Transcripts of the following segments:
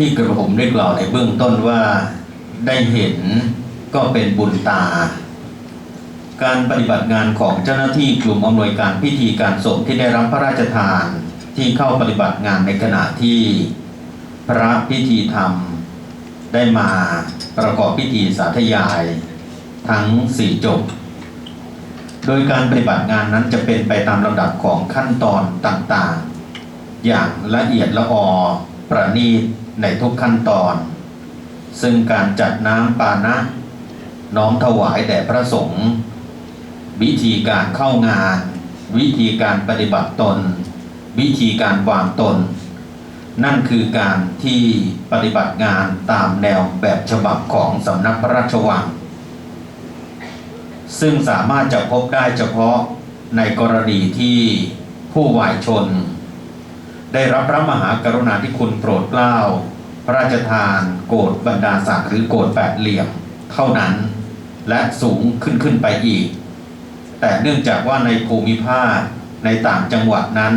ที่กระผมได้กล่าวในเบื้องต้นว่าได้เห็นก็เป็นบุญตา การปฏิบัติงานของเจ้าหน้าที่กลุ่มอำนวยการพิธีการศพที่ได้รับพระราชทานที่เข้าปฏิบัติงานในขณะที่พระพิธีธรรม ได้มาประกอบพิธีสาธยาย ทั้งสี่จบ โดยการปฏิบัติงานนั้นจะเป็นไปตามลำดับของขั้นตอนต่างๆ อย่างละเอียดละออประณีต ในทุกขั้นตอน ซึ่งการจัดน้ำปานะ น้อมถวายแด่พระสงฆ์วิธีการเข้างาน วิธีการปฏิบัติตน วิธีการวางตน นั่นคือการที่ปฏิบัติงานตามแนวแบบฉบับของสำนักพระราชวัง ซึ่งสามารถจะพบได้เฉพาะในกรณีที่ผู้วายชน ได้รับพระมหากรุณาธิคุณโปรดเกล้า ระราชทานโกรธบรรดาศักดิ์หรือโกรธแปดเหลี่ยมเท่านั้น และสูงขึ้นขึ้นไปอีก แต่เนื่องจากว่าในภูมิภาคในต่างจังหวัดนั้น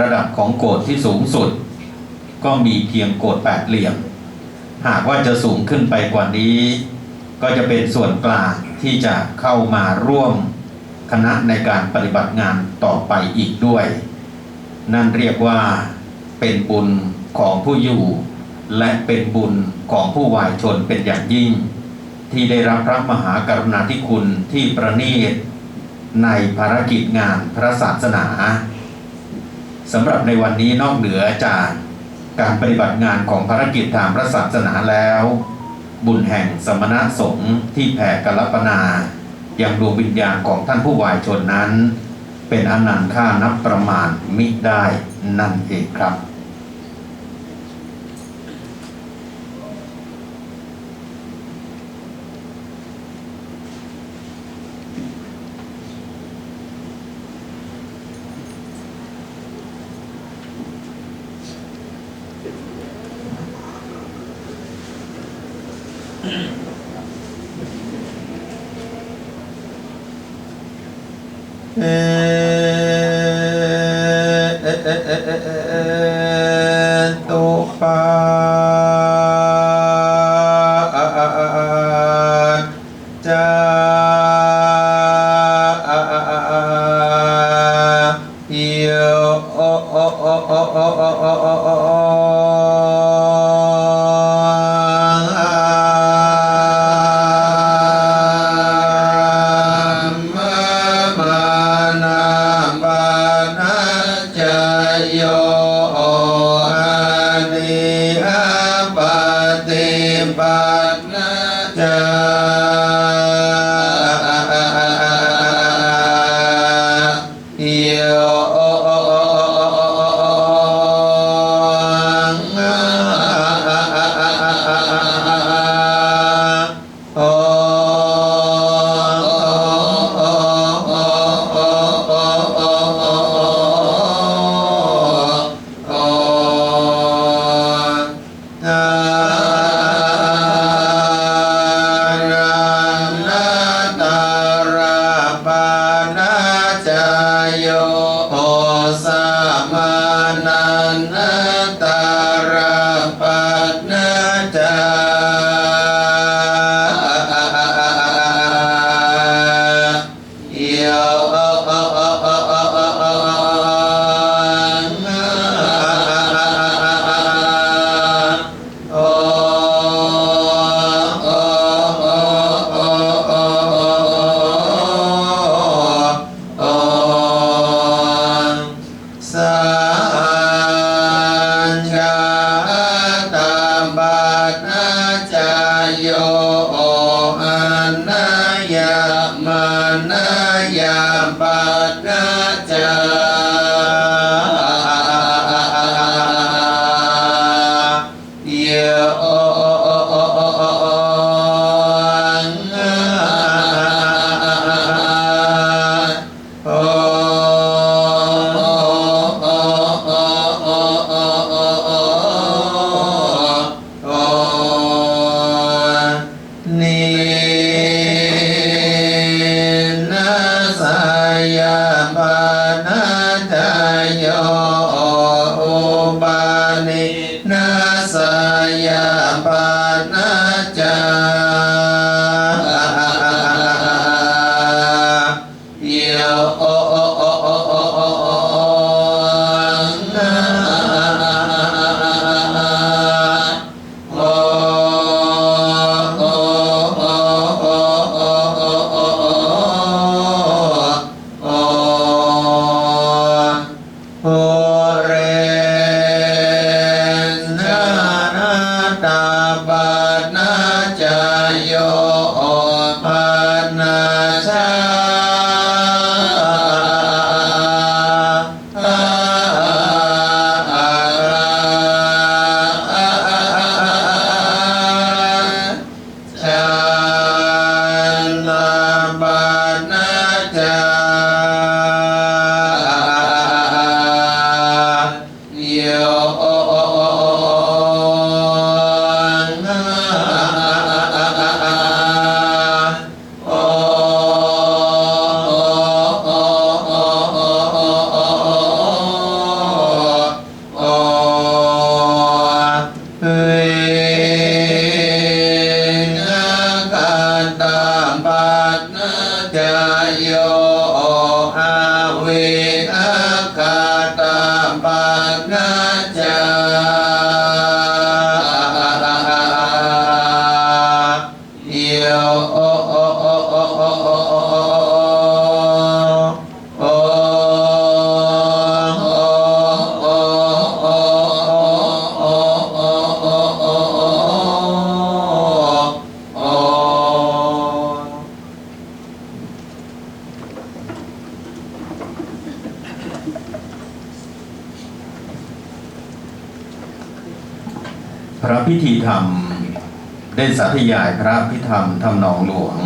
ระดับของโกรธที่สูงสุด ก็มีเพียงโกรธแปดเหลี่ยม หากว่าจะสูงขึ้นไปกว่านี้ ก็จะเป็นส่วนกลางที่จะเข้ามาร่วมคณะในการปฏิบัติงานต่อไปอีกด้วย นั่นเรียกว่าเป็นบุญของผู้อยู่ และเป็นบุญของผู้วายชนเป็นอย่างยิ่ง ที่ได้รับพระมหากรุณาธิคุณที่ประณีตในภารกิจงานพระศาสนาสำหรับในวันนี้นอกเหนือจากการปฏิบัติงานของภารกิจทางพระศาสนาแล้ว บุญแห่งสมณะสงฆ์ที่แผ่กรัปนาอย่างดวงวิญญาณของท่านผู้วายชนนั้น เป็นอนันต์ค่านับประมาณมิได้นั่นเองครับ จา พิธีธรรม ได้สาธยายพระพิธรรมทำนองหลวง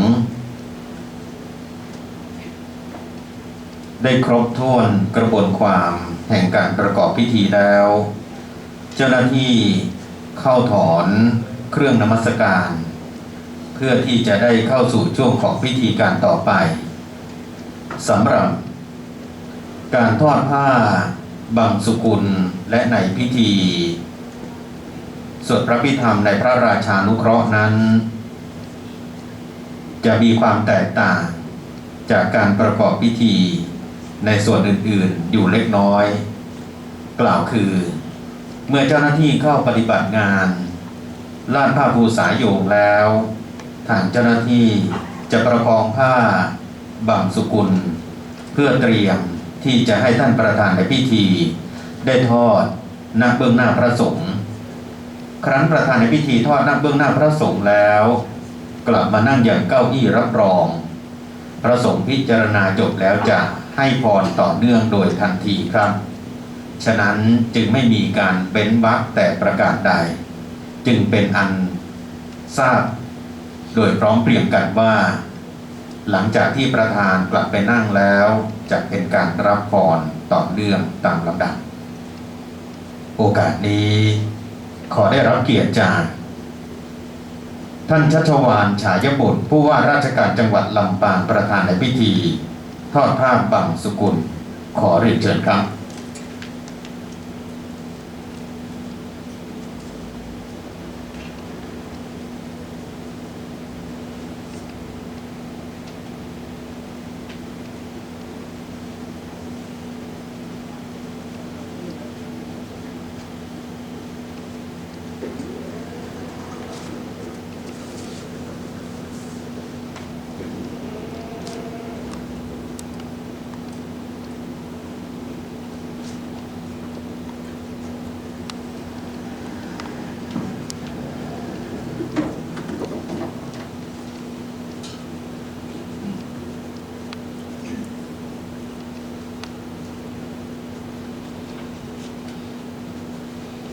ได้ครบถ้วนกระบวนความแห่งการประกอบพิธีแล้ว เจ้าหน้าที่เข้าถอนเครื่องนมัสการ เพื่อที่จะได้เข้าสู่ช่วงของพิธีการต่อไปสำหรับ การทอดผ้าบังสุกุลและในพิธี สวดพระพิธรรมในพระราชานุเคราะห์นั้น จะมีความแตกต่างจากการประกอบพิธีในส่วนอื่นๆ อยู่เล็กน้อย กล่าวคือ เมื่อเจ้าหน้าที่เข้าปฏิบัติงานลาดผ้าภูสายโยงแล้ว ทางเจ้าหน้าที่จะประคองผ้าบังสุกุล เพื่อเตรียมที่จะให้ท่านประธานในพิธี ได้ทอดณเบื้องหน้าพระสงฆ์ ครั้นประธานในพิธีทอดนั่งเบื้องหน้าพระสงฆ์แล้ว กลับมานั่งอย่างเก้าอี้รับรอง พระสงฆ์พิจารณาจบแล้วจะให้พรต่อเนื่องโดยทันทีครับ ฉะนั้นจึงไม่มีการเบ้นวักแต่ประกาศใด จึงเป็นอันทราบ โดยพร้อมเพรียงกันว่า หลังจากที่ประธานกลับไปนั่งแล้วจะเป็นการรับพรต่อเนื่องตามลำดับ โอกาสนี้ ขอได้รับเกียรติจาก ท่านชัชวานฉายบุตรผู้ว่าราชการจังหวัดลำปางประธานในพิธี ทอดผ้าบังสุกุล ขอเรียนเชิญครับ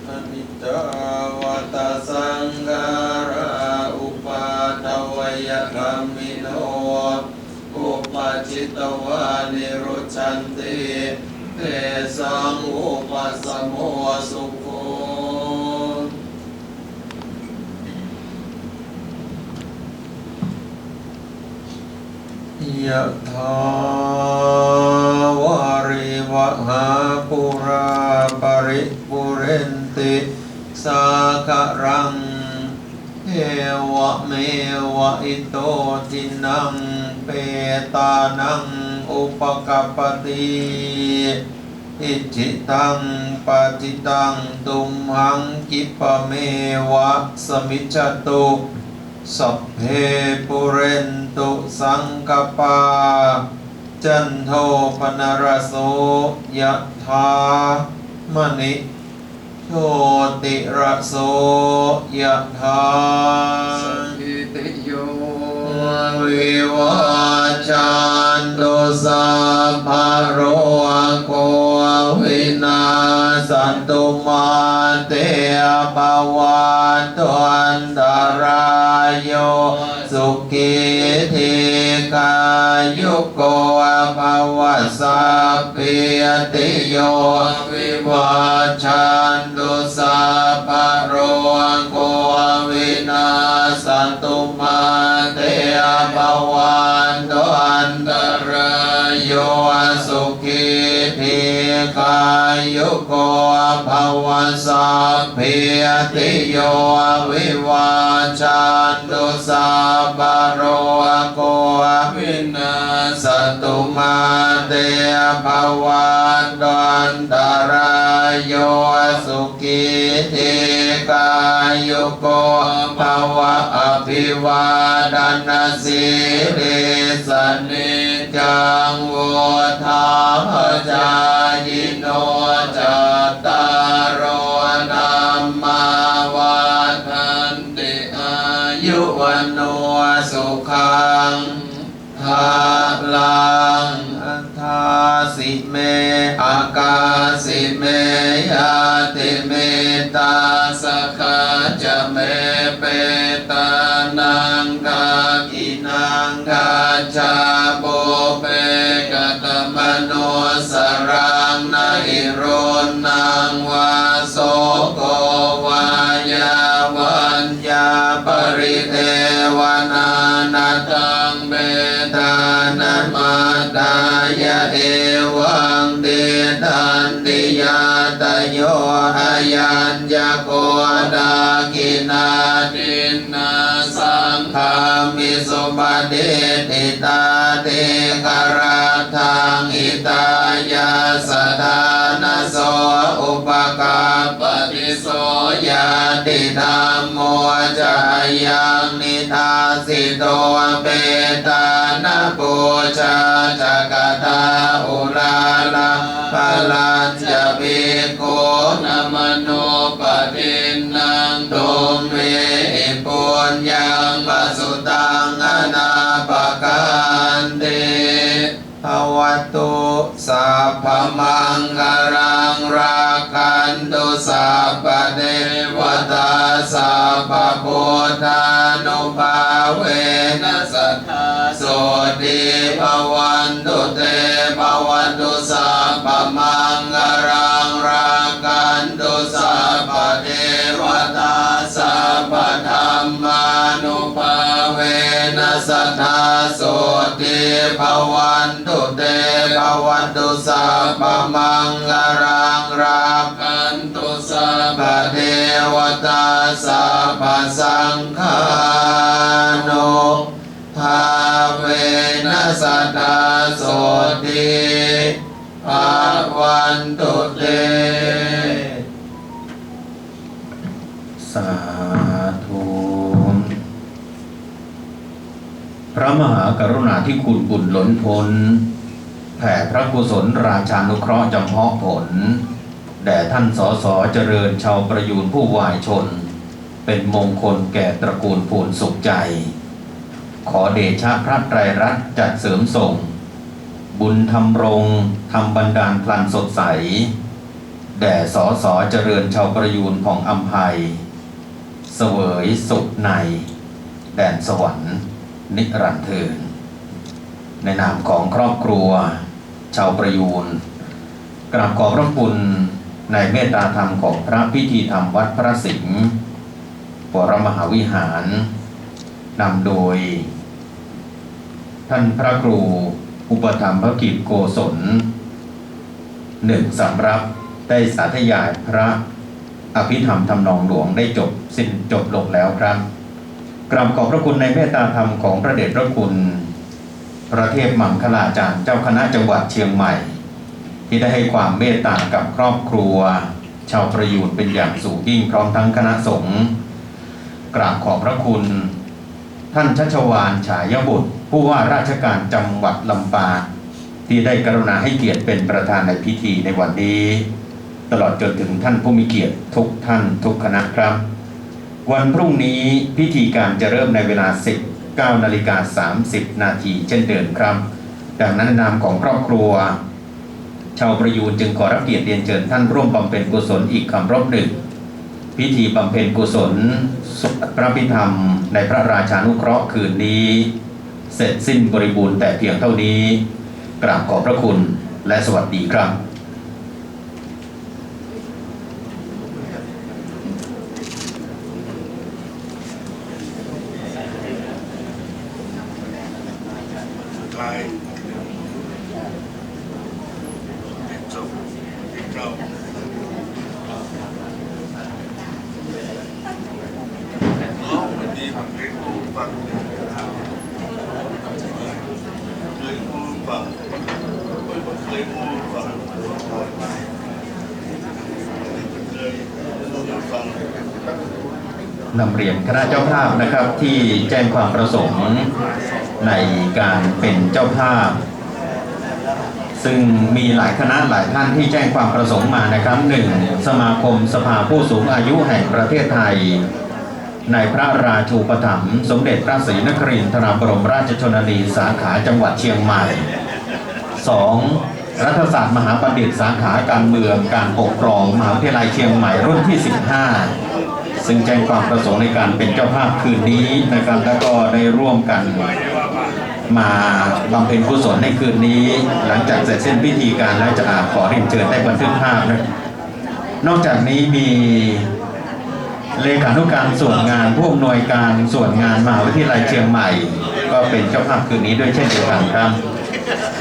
อนิ จจวัตสังขาราอุปาทวยกรรมิโนอุปาจิตวานิรุชันติเตสังอุปสมโมสุโขยะถาวาริวหาปุราปริปุเรนติ สาคารัง เอวะเมวะอิโตทินัง เปตานัง อุปกัปปติอิจิตังปฏิตังตุมหังกิปะเมวะสมิจตุสัพเพปุเรนตุสังกปา จันโทปนรโสยะธามณิ โชติระโสยะธาสัพพิติโยวิวัชจันตุสัพพะโรโควินาสันตุมาเตปวันตุอันตรายโยสุขีทีกา ยุโกภวสัพพิติโยวิวาชันตุสัพพะโรโกวินาสตุมาเตปวันตุอันตรายโยสุขี กายุโกภวสัพพิติโยวิวัชจันตุสัพพะโรโควินาสตุมาเตภวันดันตรายโยสุขีทีกายุโกภวะอภิวาดานาสิริสนิจังวุธา จายโนจัตตารโอธรรมาวันติอายุวันโนสุขังทาลังอัทาสิเมอากาสิเมยาติเมตาสกขาจะเมเปตานังกากินังกาชาโบเปกตมโนสรังนาอิโรนังวาโสโกวายาวันยาปริเทวนานาตังเบตานามาดายะเอวังเดทันติยาตโยอายัญญโกดากินาตินนาสังฆามิสุปเดติตาเตกราทัง อิตายาสดานโสอุปกาปฏิโสยาติธรรมโมจายังนิทาสิโตเปตานาปูชาจักตาอุลาลาปลัจะภิกนมโนปฏินังตุมเม ภวตุสัพพมังคารังราคันตุสัพพเทวตาสัพพพุทธานุภาเวนัสทธาโสติภวันตุเตภวันตุสัพพมังคารังราคันตุสัพพเทวตาสัพพธรรมา สทาโสติภวันตุเตภวันตุสัพพมังคารังราคันตุสัพเทวตาสัพสังฆานุภาเวนัสทาโสติภวันตุเตสา พระมหากรุณาธิคุณบุญล้นพ้น แผ่พระกุศลราชานุเคราะห์จำเพาะผล แด่ท่านสอสอเจริญชาวประยูนผู้วายชน เป็นมงคลแก่ตระกูลภูนสุขใจ ขอเดชะพระไตรรัตน์จัดเสริมส่ง บุญทำรงทำบันดาลพลันสดใส แด่สอสอเจริญชาวประยูนของอัมภัย เสวยสุขใน แดนสวรรค์ นิรันดร์เทินในนามของครอบครัว ชาวประยูนกราบขอบพระคุณในเมตตาธรรมของพระพิธีธรรมวัดพระสิงห์วรมหาวิหารนำโดย ท่านพระครูอุปถัมภกิจโกศลหนึ่งสำรับได้สาธยายพระอภิธรรมทำนองหลวงได้จบสิ้นจบลงแล้วครับ กราบขอบพระคุณในเมตตาธรรมของพระเดชพระคุณ พระเทพมังคลาจารย์เจ้าคณะจังหวัดเชียงใหม่ ที่ได้ให้ความเมตตากับครอบครัว ชาวประยูนเป็นอย่างสูงยิ่งพร้อมทั้งคณะสงฆ์กราบขอบพระคุณ ท่านชัชวานฉายบุตร ผู้ว่าราชการจังหวัดลำปางที่ได้กรุณาให้เกียรติเป็นประธานในพิธีในวันนี้ ตลอดจนถึงท่านผู้มีเกียรติทุกท่านทุกคณะครับ วันพรุ่งนี้พิธีการจะเริ่มในเวลา 19นาฬิกา30 นาทีเช่นเดิมครับ ดังนั้นนามของครอบครัว ชาวประยูนจึงขอรับเกียรติเรียนเชิญท่านร่วมบำเพ็ญกุศลอีกคำรบหนึ่ง พิธีบำเพ็ญกุศลสวดพระพิธรรม ในพระราชานุเคราะห์คืนนี้ เสร็จสิ้นบริบูรณ์แต่เพียงเท่านี้ กราบขอบพระคุณและสวัสดีครับ ไทยติดจบติดเจ้าน้องวันนี้ผมเคยพูดฟังเคยพูดฟังเคยพูดฟังเคยพูดฟัง นำเรียนคณะเจ้าภาพนะครับที่แจ้งความประสงค์ในการเป็นเจ้าภาพ ซึ่งมีหลายคณะหลายท่านที่แจ้งความประสงค์มานะครับหนึ่งสมาคมสภาผู้สูงอายุแห่งประเทศไทย ในพระราชูปถัมภ์สมเด็จพระศรีนครินทราบรมราชชนนีสาขาจังหวัดเชียงใหม่ 2. รัฐศาสตร์มหาบัณฑิตสาขาการเมืองการปกครองมหาวิทยาลัยเชียงใหม่รุ่นที่ 15 ซึ่งแจ้งความประสงค์ในการเป็นเจ้าภาพคืนนี้นะครับ แล้วก็ได้ร่วมกันมาบำเพ็ญกุศลในคืนนี้ หลังจากเสร็จสิ้นพิธีการแล้วจะอาขอเรียนเชิญได้บันทึกภาพนะนอกจากนี้มีเลขานุการส่วนงานผู้อำนวยการส่วนงานมหาวิทยาลัยเชียงใหม่ ก็เป็นเจ้าภาพคืนนี้ด้วยเช่นเดียวกันครับ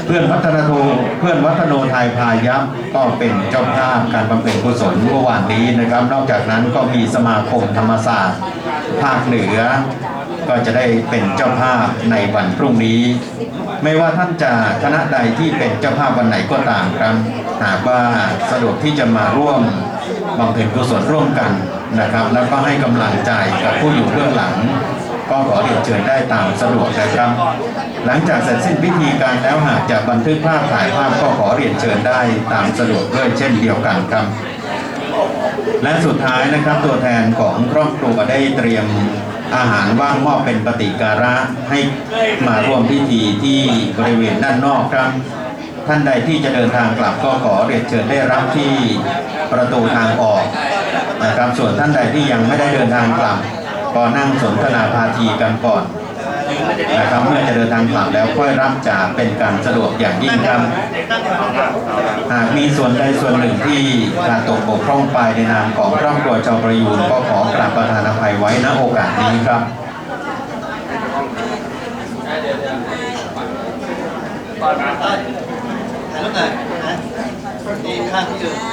เพื่อนวัฒนโทเพื่อนวัฒโนไทยพายัพก็เป็นเจ้าภาพการบำเพ็ญกุศลเมื่อวานนี้นะครับ นอกจากนั้นก็มีสมาคมธรรมศาสตร์ ภาคเหนือ ก็จะได้เป็นเจ้าภาพในวันพรุ่งนี้ ไม่ว่าท่านจะคณะใดที่เป็นเจ้าภาพวันไหนก็ตามครับหากว่าสะดวกที่จะมาร่วมบำเพ็ญกุศลร่วมกันนะครับ แล้วก็ให้กำลังใจกับผู้อยู่เบื้องหลัง ก็ขอเรียนเชิญได้ตามสะดวกนะครับ หลังจากเสร็จสิ้นพิธีการแล้วหากจะบันทึกภาพถ่ายภาพก็ขอเรียนเชิญได้ตามสะดวกด้วยเช่นเดียวกันครับและสุดท้ายนะครับตัวแทนของครอบครัวได้เตรียมอาหารว่างมอบเป็นปฏิการะให้มาร่วมพิธีที่บริเวณด้านนอกครับ ท่านใดที่จะเดินทางกลับก็ขอเรียนเชิญได้รับที่ประตูทางออกนะครับส่วนท่านใดที่ยังไม่ได้เดินทางกลับ ก็นั่งสนทนาพาทีกันก่อนนะครับเมื่อจะเดินทางกลับแล้วค่อยรับจะเป็นการสะดวกอย่างยิ่งครับ หากมีส่วนใดส่วนหนึ่งที่การตกบกพร่องไปในนามของครอบครัวชาวประยูนก็ขอกราบประทานอภัยไว้ณโอกาสนี้ครับถ่ายรูปหน่อยนะนี่ข้างที่เออ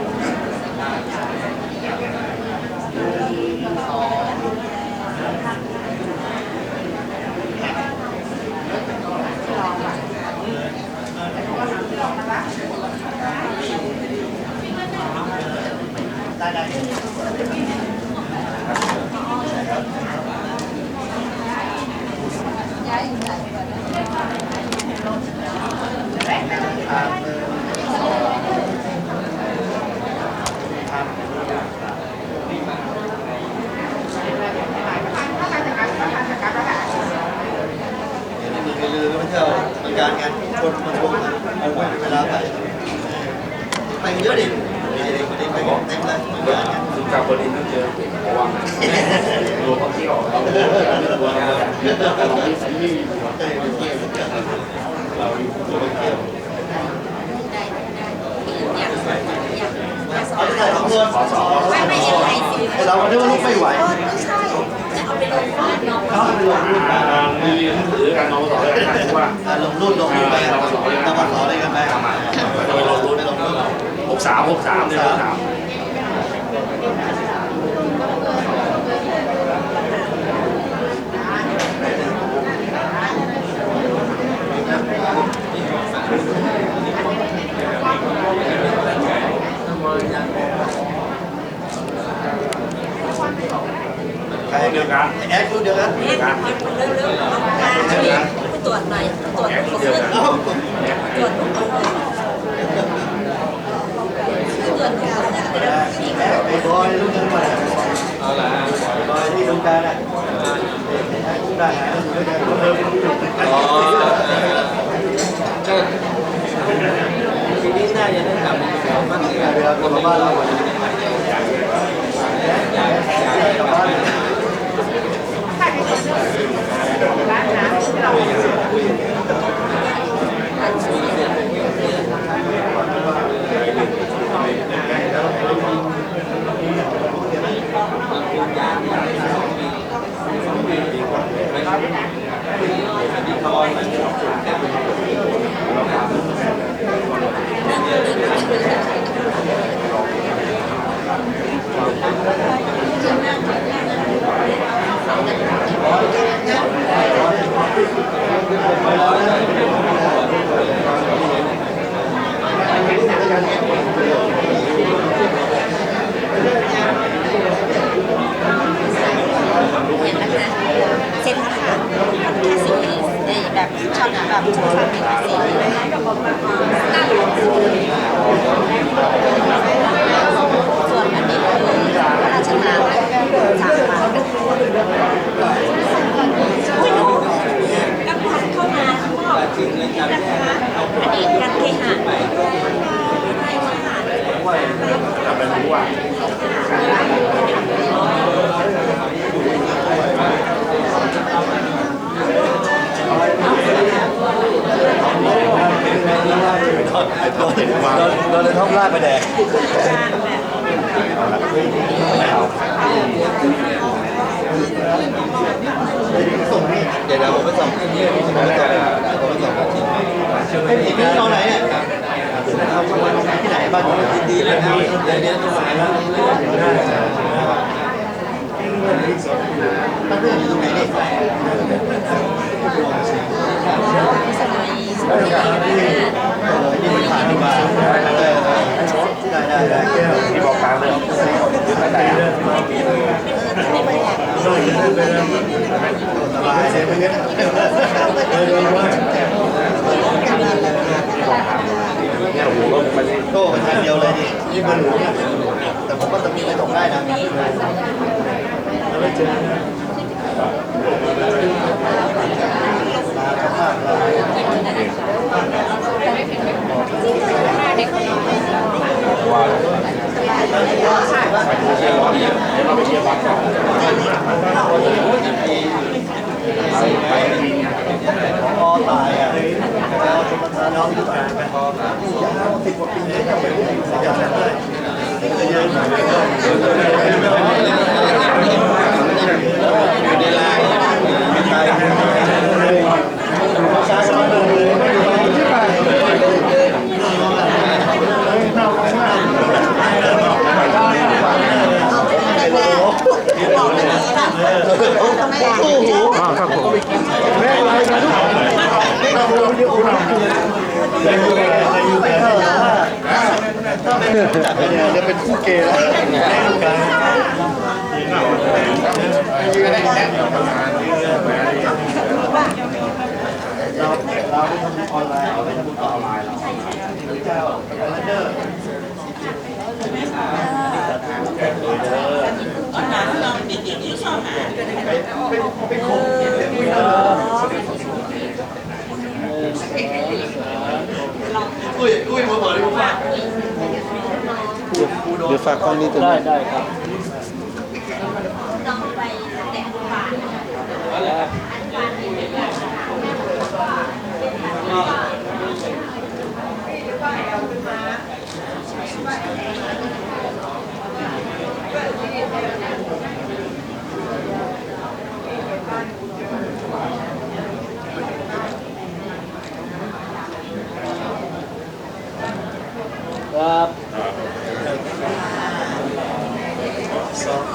อย่าลืมไปเที่ยวบริการงานคนมาชมเอาไว้เวลาไปไปเยอะดิเด็ กคนนี้ไปเต็มเลยบริการงานซึ่งกับคนนี้ต้องเจอระวังรู้เขาเที่ยวเราตัวงานแต่เราไม่ใส่ไม่มีหัวใจเราอยู่ตัวเที่ยวเอาไปถ่ายสองคนไม่ไม่เอ็มไอซีเราไม่ได้ว่าลูกไม่ไหวไม่ใช่จะเอาไปลงฟาดน้องเขาไปลงรุ่นมีถือกันน้องสอนเลยนว่าลงรุ่นลงรุ่นไปเราสอนเราสอนอะไรกันไปโดยลงรุ่นไปลงรุ่น หกสามหกสามเนี่ยหกสามใครเดียวกันแอดรุ่นเดียวกันเอ๊ะเร็วๆเอามาช่วยตรวจหน่อยตรวจตรวจเอ้าตรวจ ตรวจตรวจนี่แอดไอ้บอยรุ่นกันมาบอยที่ทำการอะได้หาด้วยกันอ๋อทีนี้น่าจะได้กลับมาบ้านเรือกับบ้านเรากลับบ้าน เช็อตแบบช็อตมีสีส่วนอันนี้คือพระราชทานจากมาอุ้ยดูกังพันเข้ามาข้างน อกนะคะอดีตการเคหะไปค่ะเราเลยท้องลากไปแดก เดี๋ยวเดี๋ยวผมไปส่งที่นี่ผมไปส่งผมไปส่งที่นี่พี่นอนไหนเนี่ยที่ไหนบ้านดีเลยนะเดี๋ยวนี้ต้องมาแล้วตั้งเรื่องอยู่ตรงไหนนี่สมัยสมัยนี้นี่มันผ่านมา Gracias. อุ้ยอุ้ยมาบอกเลยว่าเดี๋ยวฝากกล้องนี้ตัวนี้ได้ครับต้องไปแต่อนุบาล ครับสอง